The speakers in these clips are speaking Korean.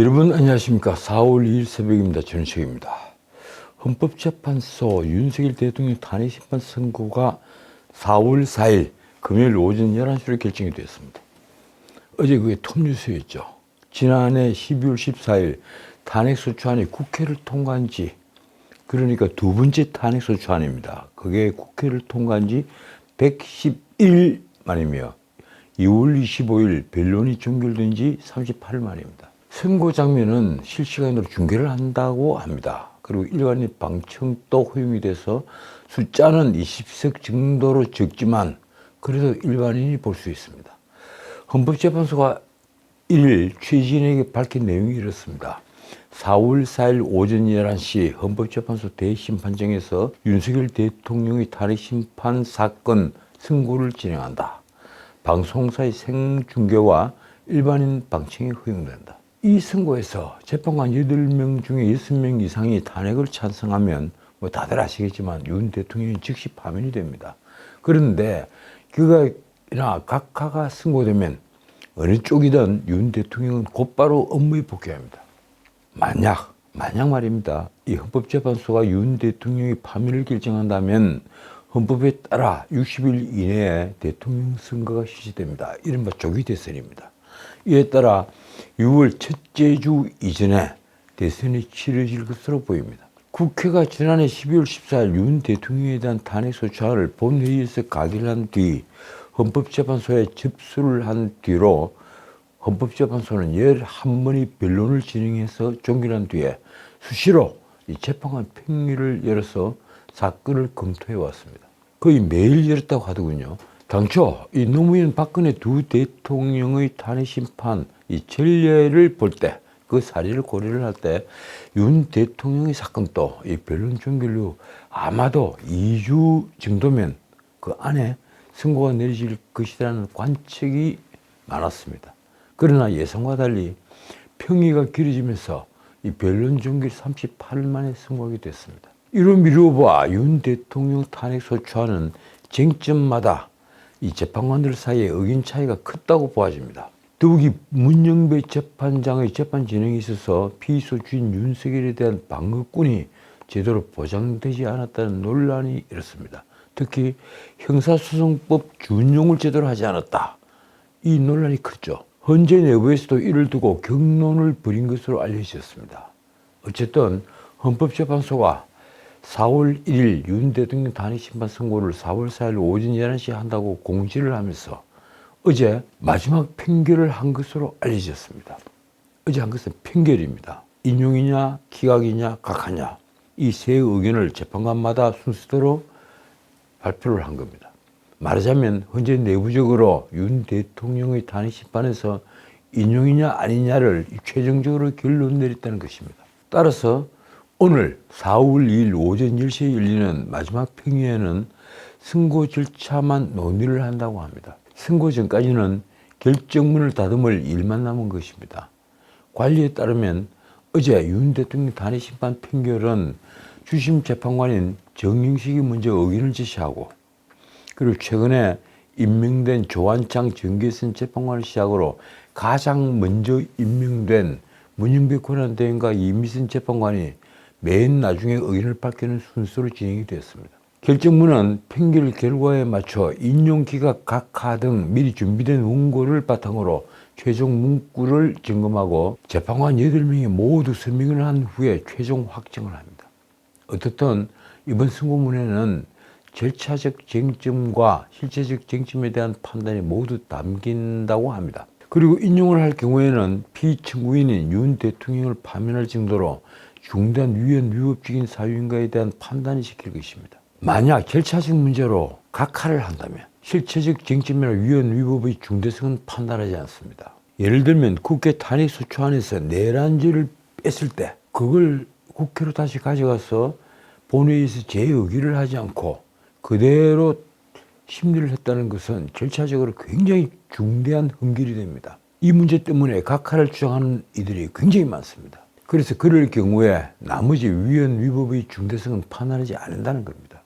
여러분 안녕하십니까? 4월 2일 새벽입니다. 전식입니다. 헌법재판소 윤석열 대통령 탄핵심판 선고가 4월 4일 금요일 오전 11시로 결정이 되었습니다. 어제 그게 톱뉴스였죠. 지난해 12월 14일 탄핵소추안이 국회를 통과한 지 그러니까 두 번째 탄핵소추안입니다. 그게 국회를 통과한 지 111일 만이며 2월 25일 변론이 종결된 지 38일 만입니다. 선고 장면은 실시간으로 중계를 한다고 합니다. 그리고 일반인 방청도 허용이 돼서 숫자는 20석 정도로 적지만 그래도 일반인이 볼 수 있습니다. 헌법재판소가 1일 최진에게 밝힌 내용이 이렇습니다. 4월 4일 오전 11시 헌법재판소 대심판정에서 윤석열 대통령의 탄핵심판 사건 선고를 진행한다. 방송사의 생중계와 일반인 방청이 허용된다. 이 선고에서 재판관 8명 중에 6명 이상이 탄핵을 찬성하면 뭐 다들 아시겠지만 윤 대통령이 즉시 파면이 됩니다. 그런데 그가 각하가 선고되면 어느 쪽이든 윤 대통령은 곧바로 업무에 복귀합니다. 만약 만약 말입니다. 이 헌법재판소가 윤 대통령의 파면을 결정한다면 헌법에 따라 60일 이내에 대통령 선거가 실시됩니다. 이른바 조기 대선입니다. 이에 따라 6월 첫째 주 이전에 대선이 치러질 것으로 보입니다. 국회가 지난해 12월 14일 윤 대통령에 대한 탄핵 소추안을 본회의에서 가결한 뒤 헌법재판소에 접수를 한 뒤로 헌법재판소는 11번의 변론을 진행해서 종결한 뒤에 수시로 이 재판관 평일을 열어서 사건을 검토해 왔습니다. 거의 매일 열었다고 하더군요. 당초 이 노무현 박근혜 두 대통령의 탄핵 심판 이 전례를 볼 때 그 사례를 고려를 할 때 윤 대통령의 사건도 이 변론 종결로 아마도 2주 정도면 그 안에 선고가 내려질 것이라는 관측이 많았습니다. 그러나 예상과 달리 평의가 길어지면서 이 변론 종결 38일 만에 선고하게 됐습니다. 이로 미루어봐 윤 대통령 탄핵 소추안은 쟁점마다 이 재판관들 사이에 의견 차이가 컸다고 보아집니다. 더욱이 문영배 재판장의 재판 진행에 있어서 피의소 주인 윤석열에 대한 방어권이 제대로 보장되지 않았다는 논란이 일었습니다. 특히 형사소송법 준용을 제대로 하지 않았다. 이 논란이 컸죠. 헌재 내부에서도 이를 두고 경론을 벌인 것으로 알려졌습니다. 어쨌든 헌법재판소가 4월 1일 윤 대통령 단핵심판 선고를 4월 4일 오전 11시에 한다고 공지를 하면서 어제 마지막 판결을 한 것으로 알려졌습니다. 어제 한 것은 판결입니다. 인용이냐 기각이냐 각하냐 이 세 의견을 재판관마다 순서대로 발표를 한 겁니다. 말하자면 현재 내부적으로 윤 대통령의 단핵심판에서 인용이냐 아니냐를 최종적으로 결론 내렸다는 것입니다. 따라서 오늘 4월 2일 오전 10시에 열리는 마지막 평의에는 선고 절차만 논의를 한다고 합니다. 선고 전까지는 결정문을 다듬을 일만 남은 것입니다. 관리에 따르면 어제 윤 대통령 단핵심판 판결은 주심 재판관인 정영식이 먼저 의견을 제시하고 그리고 최근에 임명된 조한창 정계선 재판관을 시작으로 가장 먼저 임명된 문영배 권한대행과 이미선 재판관이 맨 나중에 의견을 밝히는 순서로 진행이 되었습니다. 결정문은 판결 결과에 맞춰 인용 기각 각하 등 미리 준비된 원고를 바탕으로 최종 문구를 점검하고 재판관 8명이 모두 서명을 한 후에 최종 확정을 합니다. 어떻든 이번 선고문에는 절차적 쟁점과 실체적 쟁점에 대한 판단이 모두 담긴다고 합니다. 그리고 인용을 할 경우에는 피청구인인 윤 대통령을 파면할 정도로 중대한 위헌 위법적인 사유인가에 대한 판단을 시킬 것입니다. 만약 절차적 문제로 각하를 한다면 실체적 쟁점이나 위헌 위법의 중대성은 판단하지 않습니다. 예를 들면 국회 탄핵 소추안에서 내란죄를 뺐을 때 그걸 국회로 다시 가져가서 본회의에서 재의결을 하지 않고 그대로 심리를 했다는 것은 절차적으로 굉장히 중대한 흠결이 됩니다. 이 문제 때문에 각하를 주장하는 이들이 굉장히 많습니다. 그래서 그럴 경우에 나머지 위헌 위법의 중대성은 판단하지 않는다는 겁니다.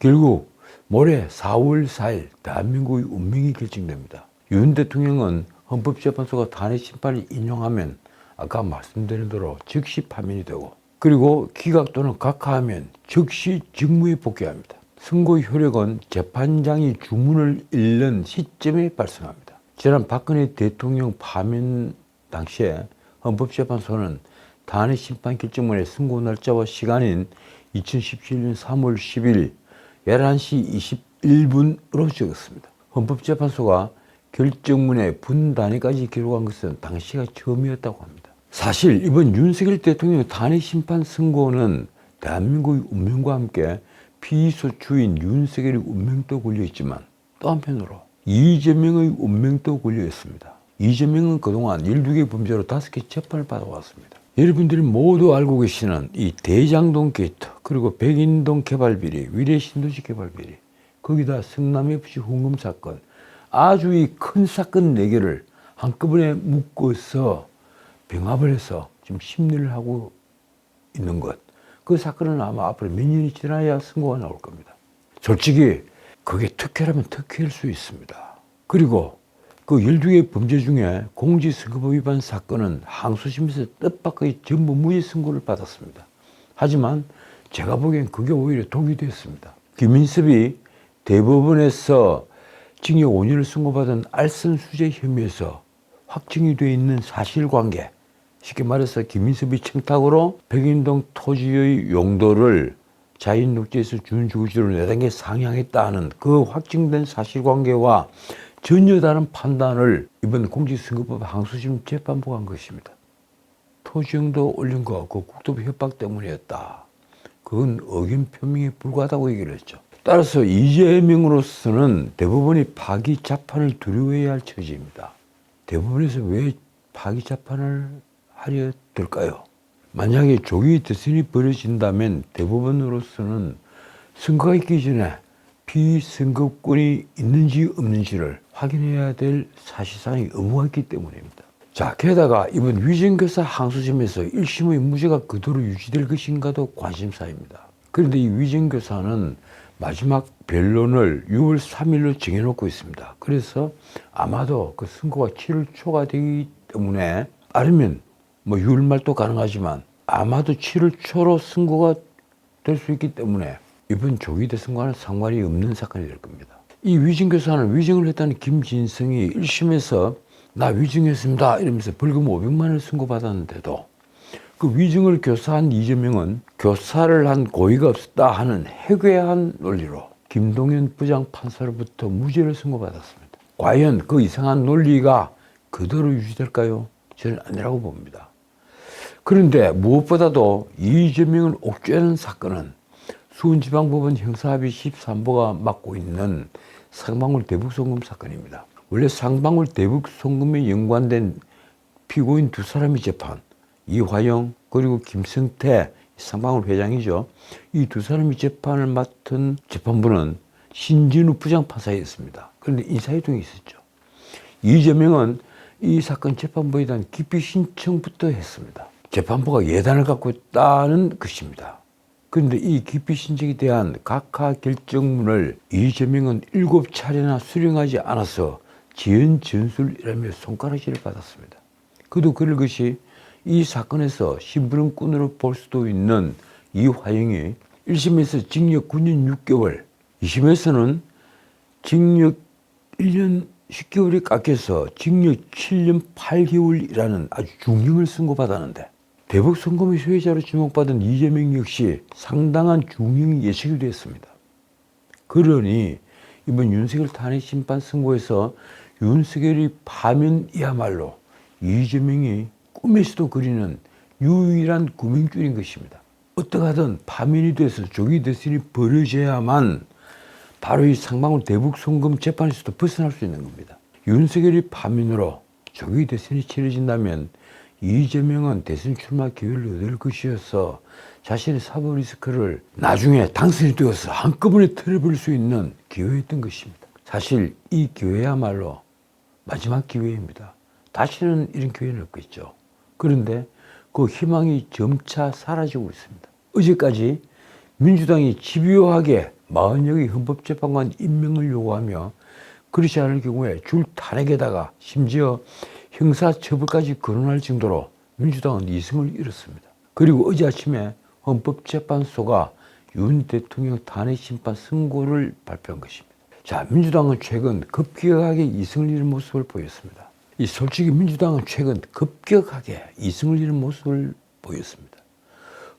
결국 모레 4월 4일 대한민국의 운명이 결정됩니다. 윤 대통령은 헌법재판소가 탄핵 심판을 인용하면 아까 말씀드린 대로 즉시 파면이 되고 그리고 기각 또는 각하하면 즉시 직무에 복귀합니다. 선고 효력은 재판장이 주문을 읽는 시점에 발생합니다. 지난 박근혜 대통령 파면 당시에 헌법재판소는 단의 심판 결정문의 선고 날짜와 시간인 2017년 3월 10일 11시 21분으로 적었습니다. 헌법재판소가 결정문에 분 단위까지 기록한 것은 당시가 처음이었다고 합니다. 사실 이번 윤석열 대통령 단위 심판 선고는 대한민국의 운명과 함께 피의소 주인 윤석열의 운명도 걸려 있지만 또 한편으로 이재명의 운명도 걸려 있습니다. 이재명은 그동안 12개 범죄로 5개 재판을 받아왔습니다. 여러분들이 모두 알고 계시는 이 대장동 게이트 그리고 백인동 개발 비리, 위례 신도시 개발 비리 거기다 성남FC 홍금 사건 아주 이 큰 사건 네 개를 한꺼번에 묶어서 병합을 해서 지금 심리를 하고 있는 것. 그 사건은 아마 앞으로 몇 년이 지나야 선고가 나올 겁니다. 솔직히 그게 특혜라면 특혜일 수 있습니다. 그리고 그 12개 범죄 중에 공직선거법 위반 사건은 항소심에서 뜻밖의 전부 무죄 선고를 받았습니다. 하지만 제가 보기엔 그게 오히려 독이 됐습니다. 김인섭이 대법원에서 징역 5년을 선고받은 알선 수재 혐의에서 확정이 되어 있는 사실관계 쉽게 말해서 김인섭이 청탁으로 백인동 토지의 용도를 자인 녹지에서 준주거지로 내단계 상향했다 하는 그 확정된 사실관계와 전혀 다른 판단을 이번 공직선거법 항소심 재판부가 한 것입니다. 토지용도 올린 거 그 국토부 협박 때문이었다. 그건 의견 표명에 불과하다고 얘기를 했죠. 따라서 이재명으로서는 대법원이 파기 재판을 두려워해야 할 처지입니다. 대법원에서 왜 파기 재판을 하려 들까요? 만약에 조기 대선이 벌어진다면 대법원으로서는 선거가 있기 전에 비선거권이 있는지 없는지를 확인해야 될 사실상의 의무가 있기 때문입니다. 자, 게다가 이번 위정교사 항소심에서 1심의 무죄가 그대로 유지될 것인가도 관심사입니다. 그런데 이 위정교사는 마지막 변론을 6월 3일로 정해놓고 있습니다. 그래서 아마도 그 선고가 7월 초가 되기 때문에 아니면 뭐 6월 말도 가능하지만 아마도 7월 초로 선고가 될 수 있기 때문에 이번 조기 대선과는 상관이 없는 사건이 될 겁니다. 이 위증 교사는 위증을 했다는 김진성이 1심에서 나 위증했습니다 이러면서 벌금 500만 원을 선고받았는데도 그 위증을 교사한 이재명은 교사를 한 고의가 없었다 하는 해괴한 논리로 김동연 부장 판사로부터 무죄를 선고받았습니다. 과연 그 이상한 논리가 그대로 유지될까요? 저는 아니라고 봅니다. 그런데 무엇보다도 이재명을 옥죄하는 사건은 수원지방법원 형사합의 13부가 맡고 있는 상방울 대북송금 사건입니다. 원래 상방울 대북송금에 연관된 피고인 두 사람의 재판, 이화영 그리고 김성태 상방울 회장이죠. 이 두 사람의 재판을 맡은 재판부는 신진우 부장판사였습니다. 그런데 인사이동이 있었죠. 이재명은 이 사건 재판부에 대한 기피 신청부터 했습니다. 재판부가 예단을 갖고 있다는 것입니다. 그런데 이 기피 신청에 대한 각하 결정문을 이재명은 일곱 차례나 수령하지 않아서 지연 전술이라며 손가락질을 받았습니다. 그도 그럴 것이 이 사건에서 심부름꾼으로 볼 수도 있는 이화영이 1심에서 징역 9년 6개월, 2심에서는 징역 1년 10개월이 깎여서 징역 7년 8개월이라는 아주 중형을 선고받았는데 대북 선거의 수혜자로 지목받은 이재명 역시 상당한 중형이 예측이 됐습니다. 그러니 이번 윤석열 탄핵 심판 선고에서 윤석열이 파면이야말로 이재명이 꿈에서도 그리는 유일한 구명줄인 것입니다. 어떡하든 파면이 돼서 조기 대선이 벌어져야만 바로 이 상방울 대북 송금 재판에서도 벗어날 수 있는 겁니다. 윤석열이 파면으로 조기 대선이 치러진다면 이재명은 대선 출마 기회를 얻을 것이어서 자신의 사법 리스크를 나중에 당선이 되어서 한꺼번에 털어버릴 수 있는 기회였던 것입니다. 사실 이 기회야말로 마지막 기회입니다. 다시는 이런 기회는 없겠죠. 그런데 그 희망이 점차 사라지고 있습니다. 어제까지 민주당이 집요하게 마흔여기 헌법재판관 임명을 요구하며 그렇지 않을 경우에 줄 탄핵에다가 심지어 형사처벌까지 거론할 정도로 민주당은 이승을 잃었습니다. 그리고 어제 아침에 헌법재판소가 윤 대통령 탄핵 심판 선고를 발표한 것입니다. 자, 민주당은 최근 급격하게 이승을 잃은 모습을 보였습니다. 이 솔직히 민주당은 최근 급격하게 이승을 잃은 모습을 보였습니다.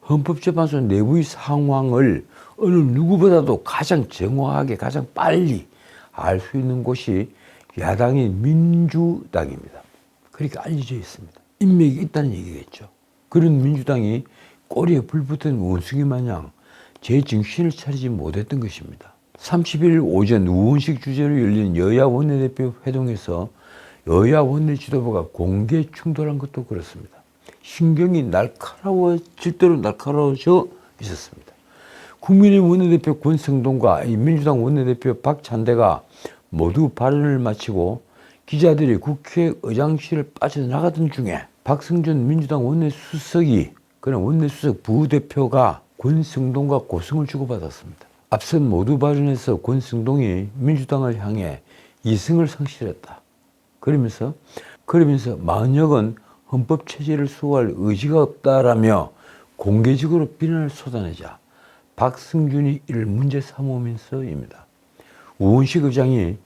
헌법재판소 내부의 상황을 어느 누구보다도 가장 정확하게 가장 빨리 알 수 있는 곳이 야당인 민주당입니다. 그렇게 알려져 있습니다. 인맥이 있다는 얘기겠죠. 그런 민주당이 꼬리에 불 붙은 원숭이 마냥 제 정신을 차리지 못했던 것입니다. 30일 오전 우원식 주제로 열린 여야 원내대표 회동에서 여야 원내 지도부가 공개 충돌한 것도 그렇습니다. 신경이 날카로워질 대로 날카로워져 있었습니다. 국민의힘 원내대표 권성동과 이 민주당 원내대표 박찬대가 모두 발언을 마치고 기자들이 국회 의장실을 빠져나가던 중에 박승준 민주당 원내수석이 그런 원내수석 부대표가 권성동과 고성을 주고받았습니다. 앞선 모두 발언에서 권성동이 민주당을 향해 이승을 상실했다. 그러면서 그러면서 마은혁은 헌법 체제를 수호할 의지가 없다라며 공개적으로 비난을 쏟아내자 박승준이 이를 문제 삼으면서입니다. 우은식 의장이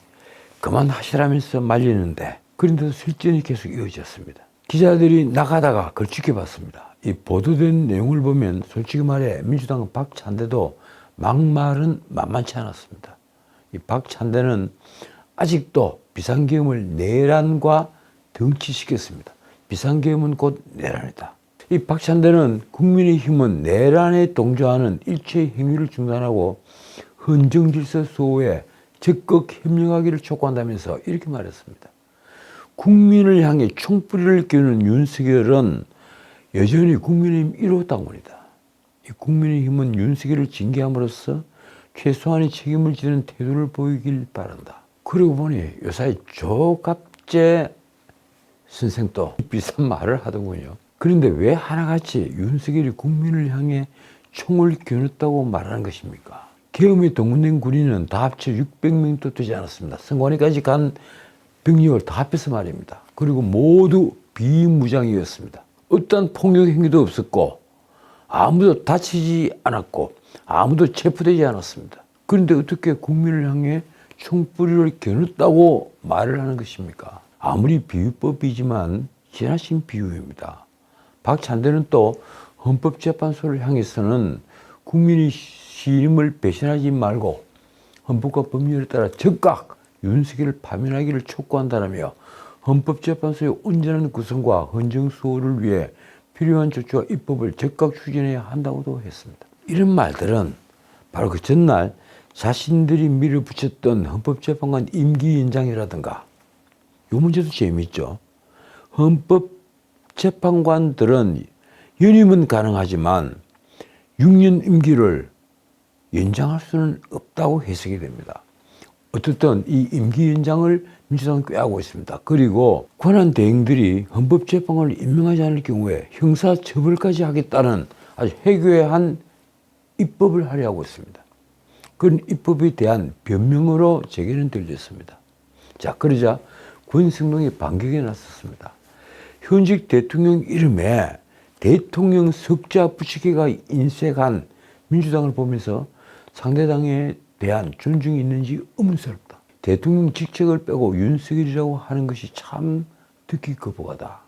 그만하시라면서 말리는데 그런데도 실전이 계속 이어졌습니다. 기자들이 나가다가 그걸 지켜봤습니다. 이 보도된 내용을 보면 솔직히 말해 민주당 박찬대도 막말은 만만치 않았습니다. 이 박찬대는 아직도 비상계엄을 내란과 등치시켰습니다. 비상계엄은 곧 내란이다. 이 박찬대는 국민의힘은 내란에 동조하는 일체 행위를 중단하고 헌정질서 수호에 적극 협력하기를 촉구한다면서 이렇게 말했습니다. 국민을 향해 총뿌리를 끼우는 윤석열은 여전히 국민의힘 1호 당원이다. 이 국민의힘은 윤석열을 징계함으로써 최소한의 책임을 지는 태도를 보이길 바란다. 그러고 보니 요사이 조갑재 선생도 비슷한 말을 하더군요. 그런데 왜 하나같이 윤석열이 국민을 향해 총을 겨눴다고 말하는 것입니까? 계엄에 동원된 군인은 다 합쳐 600명도 되지 않았습니다. 선관위까지 간 병력을 다 합해서 말입니다. 그리고 모두 비무장이었습니다. 어떠한 폭력 행위도 없었고 아무도 다치지 않았고 아무도 체포되지 않았습니다. 그런데 어떻게 국민을 향해 총뿌리를 겨눴다고 말을 하는 것입니까? 아무리 비유법이지만 지나친 비유입니다. 박찬대는 또 헌법재판소를 향해서는 국민의 신임을 배신하지 말고 헌법과 법률에 따라 즉각 윤석열을 파면하기를 촉구한다라며 헌법재판소의 온전한 구성과 헌정 수호를 위해 필요한 조치와 입법을 즉각 추진해야 한다고도 했습니다. 이런 말들은 바로 그 전날 자신들이 밀어붙였던 헌법재판관 임기 연장이라든가 이 문제도 재미있죠. 헌법재판관들은 연임은 가능하지만 6년 임기를 연장할 수는 없다고 해석이 됩니다. 어쨌든 이 임기 연장을 민주당은 꾀하고 있습니다. 그리고 권한 대행들이 헌법재판관을 임명하지 않을 경우에 형사처벌까지 하겠다는 아주 해괴한 입법을 하려고 있습니다. 그런 입법에 대한 변명으로 제기는 들렸습니다. 자, 그러자 권성동이 반격에 나섰습니다. 현직 대통령 이름에 대통령 석자 붙이기가 인색한 민주당을 보면서 상대당에 대한 존중이 있는지 의문스럽다. 대통령 직책을 빼고 윤석열이라고 하는 것이 참 듣기 거부하다.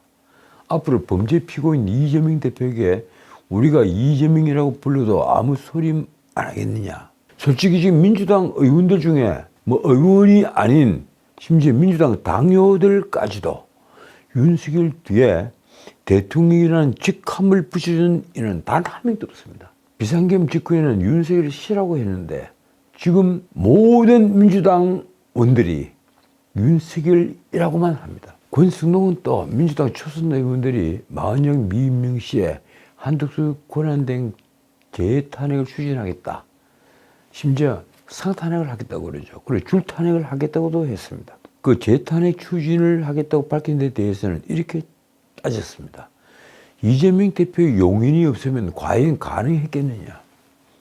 앞으로 범죄 피고인 이재명 대표에게 우리가 이재명이라고 불러도 아무 소리 안 하겠느냐. 솔직히 지금 민주당 의원들 중에 뭐 의원이 아닌 심지어 민주당 당요들까지도 윤석열 뒤에 대통령이라는 직함을 붙여준 이는 단 한 명도 없습니다. 비상계엄 직후에는 윤석열을 시라고 했는데 지금 모든 민주당 원들이 윤석열이라고만 합니다. 권승동은 또 민주당 초선 의원들이 마은영, 미인명 씨의 한덕수 권한된 재탄핵을 추진하겠다. 심지어 상탄핵을 하겠다고 그러죠. 그리고 줄탄핵을 하겠다고도 했습니다. 그 재탄핵 추진을 하겠다고 밝힌 데 대해서는 이렇게 따졌습니다. 이재명 대표의 용인이 없으면 과연 가능했겠느냐?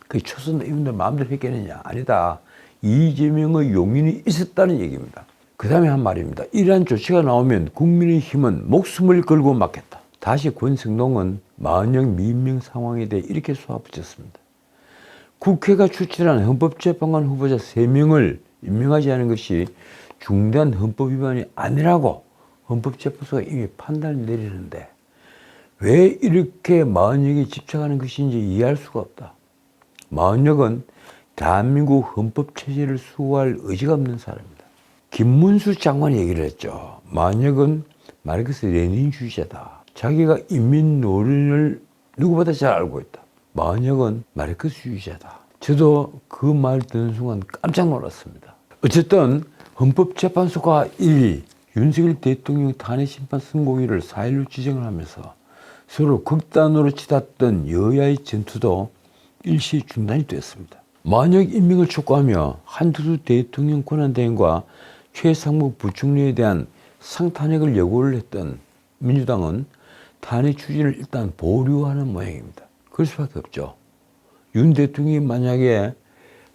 그 초선 의원들 마음대로 했겠느냐? 아니다. 이재명의 용인이 있었다는 얘기입니다. 그 다음에 한 말입니다. 이러한 조치가 나오면 국민의힘은 목숨을 걸고 막겠다. 다시 권성동은 마흔영 미임명 상황에 대해 이렇게 쏘아붙였습니다. 국회가 추천한 헌법재판관 후보자 3명을 임명하지 않은 것이 중대한 헌법 위반이 아니라고 헌법재판소가 이미 판단을 내리는데 왜 이렇게 마흔역에 집착하는 것인지 이해할 수가 없다. 마흔역은 대한민국 헌법 체제를 수호할 의지가 없는 사람입니다. 김문수 장관이 얘기를 했죠. 마흔역은 마르크스 레닌주의자다. 자기가 인민 노련을 누구보다 잘 알고 있다. 마흔역은 마르크스주의자다. 저도 그 말 듣는 순간 깜짝 놀랐습니다. 어쨌든 헌법재판소가 1위 윤석열 대통령 탄핵심판 선고일을 4일로 지정을 하면서 서로 극단으로 치닫던 여야의 전투도 일시 중단이 됐습니다. 만약 임명을 촉구하며 한두수 대통령 권한대행과 최상목 부총리에 대한 상탄핵을 요구를 했던 민주당은 탄핵 추진을 일단 보류하는 모양입니다. 그럴 수밖에 없죠. 윤 대통령이 만약에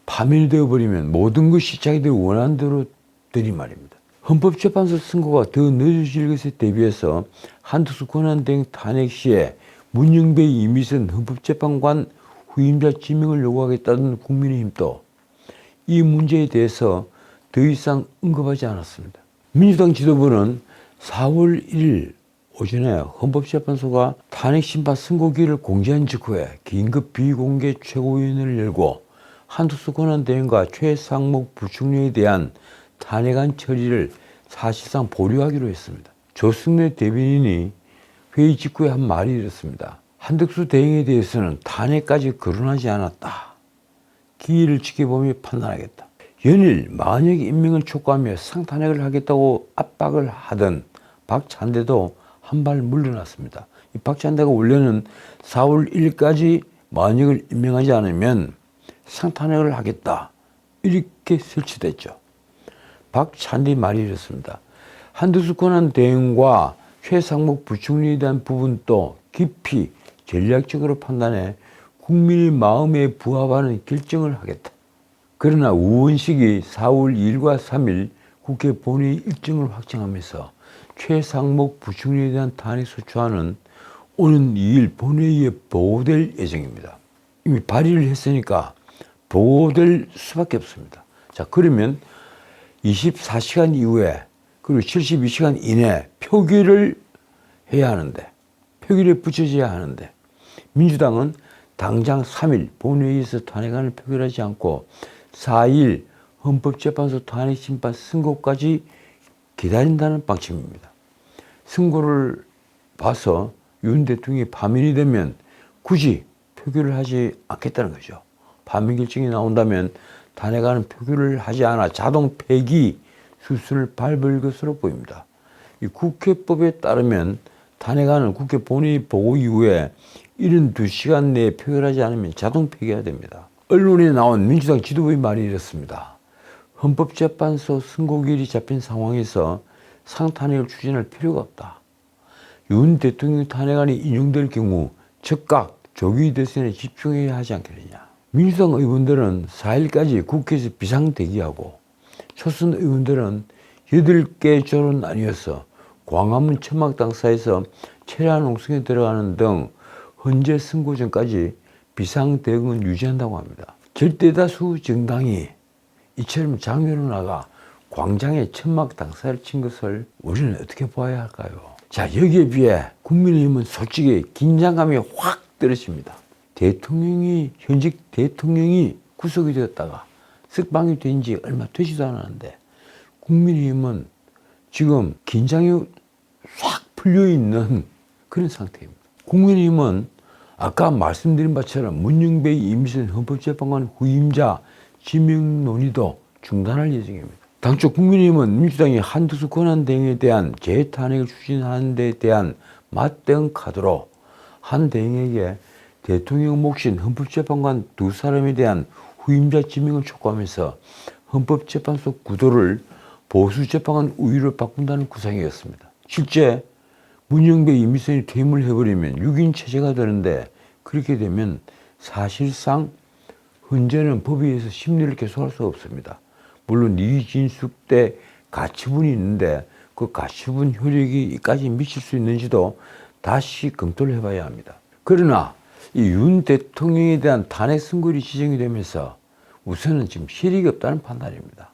파면이 되어 버리면 모든 것이 자기들 원하는 대로 되리 말입니다. 헌법재판소 선고가 더 늦어질 것에 대비해서 한두수 권한대행 탄핵 시에 문영배 이미선 헌법재판관 후임자 지명을 요구하겠다는 국민의힘도 이 문제에 대해서 더 이상 언급하지 않았습니다. 민주당 지도부는 4월 1일 오전에 헌법재판소가 탄핵심판 선고기를 공지한 직후에 긴급 비공개 최고위원회를 열고 한두수 권한대행과 최상목 부총리에 대한 탄핵안 처리를 사실상 보류하기로 했습니다. 조승래 대변인이 회의 직후에 한 말이 이렇습니다. 한덕수 대행에 대해서는 탄핵까지 거론하지 않았다. 기회를 지켜보며 판단하겠다. 연일 만약 임명을 촉구하며 상탄핵을 하겠다고 압박을 하던 박찬대도 한 발 물러났습니다. 이 박찬대가 원래는 4월 1일까지 만약을 임명하지 않으면 상탄핵을 하겠다. 이렇게 설치됐죠. 박찬대 말이 이렇습니다. 한두수 권한 대행과 최상목 부총리에 대한 부분도 깊이 전략적으로 판단해 국민의 마음에 부합하는 결정을 하겠다. 그러나 우원식이 4월 2일과 3일 국회 본회의 일정을 확정하면서 최상목 부총리에 대한 탄핵 소추안은 오는 2일 본회의에 보고될 예정입니다. 이미 발의를 했으니까 보고될 수밖에 없습니다. 자, 그러면 24시간 이후에 그리고 72시간 이내 표기를 해야 하는데 표기를 붙여져야 하는데 민주당은 당장 3일 본회의에서 탄핵안을 표결하지 않고 4일 헌법재판소 탄핵심판 선고까지 기다린다는 방침입니다. 선고를 봐서 윤 대통령이 파면이 되면 굳이 표결을 하지 않겠다는 거죠. 파면 결정이 나온다면 탄핵안은 표결을 하지 않아 자동 폐기 수순을 밟을 것으로 보입니다. 이 국회법에 따르면 탄핵안은 국회 본회의 보고 이후에 72시간 내에 표결하지 않으면 자동 폐기가 됩니다. 언론에 나온 민주당 지도부의 말이 이렇습니다. 헌법재판소 선고일이 잡힌 상황에서 상탄핵을 추진할 필요가 없다. 윤 대통령 탄핵안이 인용될 경우 즉각 조기 대선에 집중해야 하지 않겠느냐. 민주당 의원들은 4일까지 국회에서 비상대기하고 초선 의원들은 8개 조로 나뉘어서 광화문 천막당사에서 체라 농성에 들어가는 등 헌재 선고 전까지 비상대응은 유지한다고 합니다. 절대다수 정당이 이처럼 장외로 나가 광장에 천막 당사를 친 것을 우리는 어떻게 보아야 할까요? 자, 여기에 비해 국민의힘은 솔직히 긴장감이 확 떨어집니다. 대통령이, 현직 대통령이 구속이 되었다가 석방이 된 지 얼마 되지도 않았는데 국민의힘은 지금 긴장이 싹 풀려 있는 그런 상태입니다. 국민의힘은 아까 말씀드린 바처럼 문영배 이미선 헌법재판관 후임자 지명 논의도 중단할 예정입니다. 당초 국민의힘은 민주당이 한두수 권한대행에 대한 재탄핵을 추진하는 데 대한 맞대응 카드로 한 대행에게 대통령 몫인 헌법재판관 두 사람에 대한 후임자 지명을 촉구하면서 헌법재판소 구도를 보수재판관 우위로 바꾼다는 구상이었습니다. 실제 문영배 이미선이 퇴임을 해버리면 6인 체제가 되는데 그렇게 되면 사실상 헌재는 법에 의해서 심리를 계속할 수 없습니다. 물론 이진숙 때 가처분이 있는데 그 가처분 효력이 까지 미칠 수 있는지도 다시 검토를 해봐야 합니다. 그러나 이 윤 대통령에 대한 탄핵 선고일이 지정이 되면서 우선은 지금 실익이 없다는 판단입니다.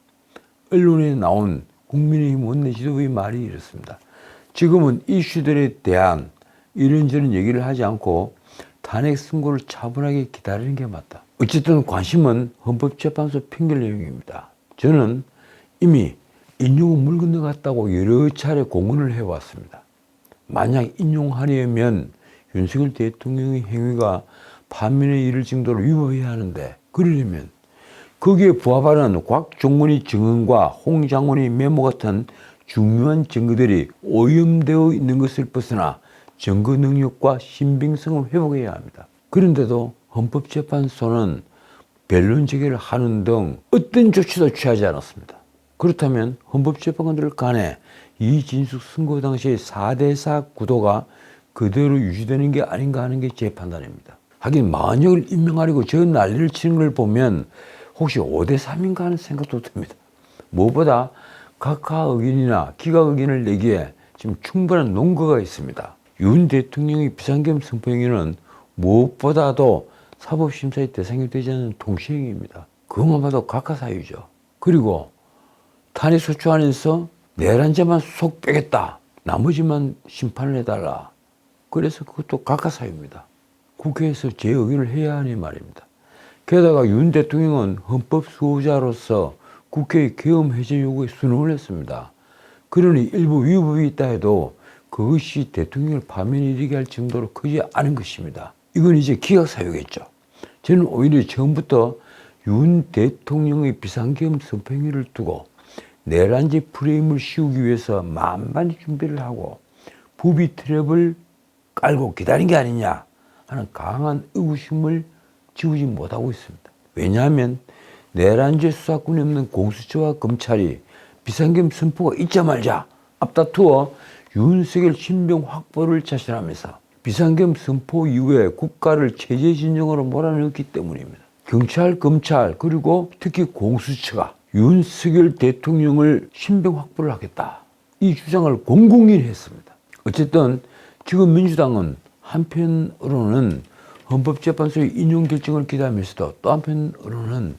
언론에 나온 국민의힘 원내 지도부의 말이 이렇습니다. 지금은 이슈들에 대한 이런저런 얘기를 하지 않고 탄핵 선고를 차분하게 기다리는 게 맞다. 어쨌든 관심은 헌법재판소 판결 내용입니다. 저는 이미 인용은 물 건너갔다고 여러 차례 공언을 해왔습니다. 만약 인용하려면 윤석열 대통령의 행위가 반면에 이를 정도로 위법해야 하는데 그러려면 거기에 부합하는 곽종원의 증언과 홍 장관의 메모 같은 중요한 증거들이 오염되어 있는 것을 벗어나 증거 능력과 신빙성을 회복해야 합니다. 그런데도 헌법재판소는 변론 제기를 하는 등 어떤 조치도 취하지 않았습니다. 그렇다면 헌법재판관들 간에 이진숙 선고 당시의 4대4 구도가 그대로 유지되는 게 아닌가 하는 게 제 판단입니다. 하긴 만역을 임명하려고 저 난리를 치는 걸 보면 혹시 5대 3인가 하는 생각도 듭니다. 무엇보다 각하 의견이나 기각 의견을 내기에 지금 충분한 논거가 있습니다. 윤 대통령의 비상겸 선포행위는 무엇보다도 사법심사의 대상이 되지 않는 통시행위입니다. 그것만 봐도 각하 사유죠. 그리고 탄핵 소추 안에서 내란죄만 속 빼겠다. 나머지만 심판을 해달라. 그래서 그것도 각하사유입니다. 국회에서 제 의견을 해야 하니 말입니다. 게다가 윤 대통령은 헌법 수호자로서 국회의 계엄 해제 요구에 순응을 했습니다. 그러니 일부 위법이 있다 해도 그것이 대통령을 파면 이르게 할 정도로 크지 않은 것입니다. 이건 이제 기각 사유겠죠. 저는 오히려 처음부터 윤 대통령의 비상계엄 선포행위를 두고 내란지 프레임을 씌우기 위해서 만반의 준비를 하고 부비 트랩을 깔고 기다린 게 아니냐 하는 강한 의구심을 지우지 못하고 있습니다. 왜냐하면 내란죄 수사권이 없는 공수처와 검찰이 비상계엄 선포가 있자말자 앞다투어 윤석열 신병 확보를 자신하면서 비상계엄 선포 이후에 국가를 체제 진영으로 몰아넣었기 때문입니다. 경찰, 검찰 그리고 특히 공수처가 윤석열 대통령을 신병 확보를 하겠다. 이 주장을 공공히 했습니다. 어쨌든 지금 민주당은 한편으로는 헌법재판소의 인용 결정을 기대하면서도 또 한편으로는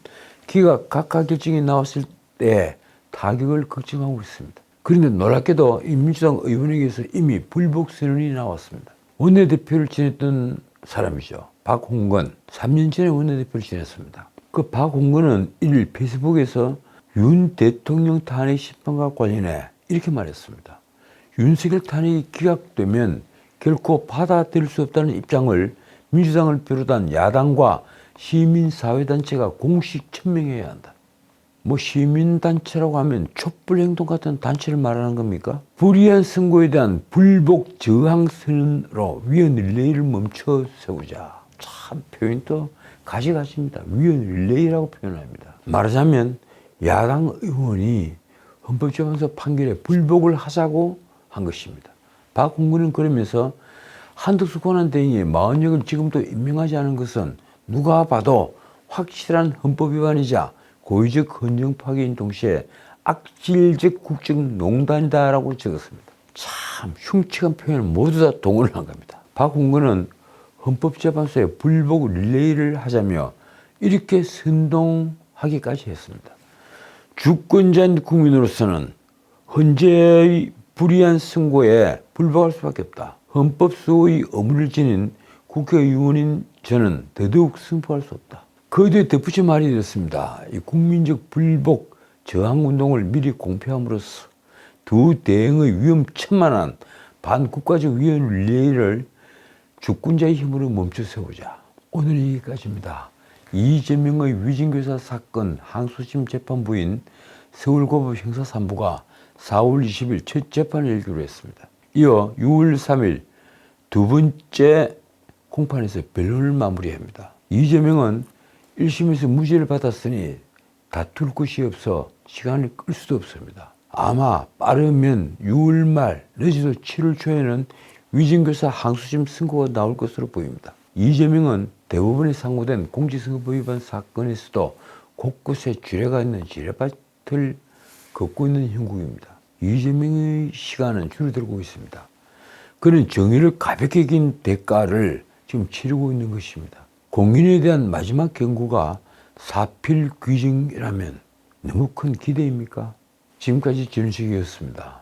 기각 각하 결정이 나왔을 때 타격을 걱정하고 있습니다. 그런데 놀랍게도 이 민주당 의원에게서 이미 불복 선언이 나왔습니다. 원내대표를 지냈던 사람이죠. 박홍건. 3년 전에 원내대표를 지냈습니다. 그 박홍건은 1일 페이스북에서 윤 대통령 탄핵 심판과 관련해 이렇게 말했습니다. 윤석열 탄핵이 기각되면 결코 받아들일 수 없다는 입장을 민주당을 비롯한 야당과 시민사회단체가 공식 천명해야 한다. 뭐 시민단체라고 하면 촛불행동 같은 단체를 말하는 겁니까? 불이한 선고에 대한 불복 저항 선언으로 위헌 릴레이를 멈춰 세우자. 참 표현도 가지가지입니다. 위헌 릴레이라고 표현합니다. 말하자면 야당 의원이 헌법재판소 판결에 불복을 하자고 한 것입니다. 박홍근은 그러면서 한덕수 권한대행이 마흔역을 지금도 임명하지 않은 것은 누가 봐도 확실한 헌법 위반이자 고의적 헌정 파괴인 동시에 악질적 국정농단이다라고 적었습니다. 참 흉측한 표현을 모두 다 동원을 한 겁니다. 박홍근은 헌법재판소에 불복 릴레이를 하자며 이렇게 선동하기까지 했습니다. 주권자인 국민으로서는 헌재의 불이한 선고에 불복할 수밖에 없다. 헌법 수호의 의무를 지닌 국회의원인 저는 더더욱 승포할 수 없다. 그 뒤에 덧붙여 말이 되었습니다. 이 국민적 불복 저항 운동을 미리 공표함으로써 두 대응의 위험천만한 반국가적 위헌 릴레이를 주권자의 힘으로 멈춰 세우자. 오늘 여기까지입니다. 이재명의 위진교사 사건 항소심 재판부인 서울고법 형사 3부가 4월 20일 첫 재판을 열기로 했습니다. 이어 6월 3일 두 번째 공판에서 변론을 마무리합니다. 이재명은 1심에서 무죄를 받았으니 다툴 곳이 없어 시간을 끌 수도 없습니다. 아마 빠르면 6월 말 늦어도 7월 초에는 위증교사 항소심 선고가 나올 것으로 보입니다. 이재명은 대법원에 상고된 공직선거법 위반 사건에서도 곳곳에 지뢰가 있는 지뢰밭을 걷고 있는 형국입니다. 이재명의 시간은 줄어들고 있습니다. 그런 정의를 가볍게 긴 대가를 지금 치르고 있는 것입니다. 공인에 대한 마지막 경고가 사필 규정이라면 너무 큰 기대입니까? 지금까지 전식이었습니다.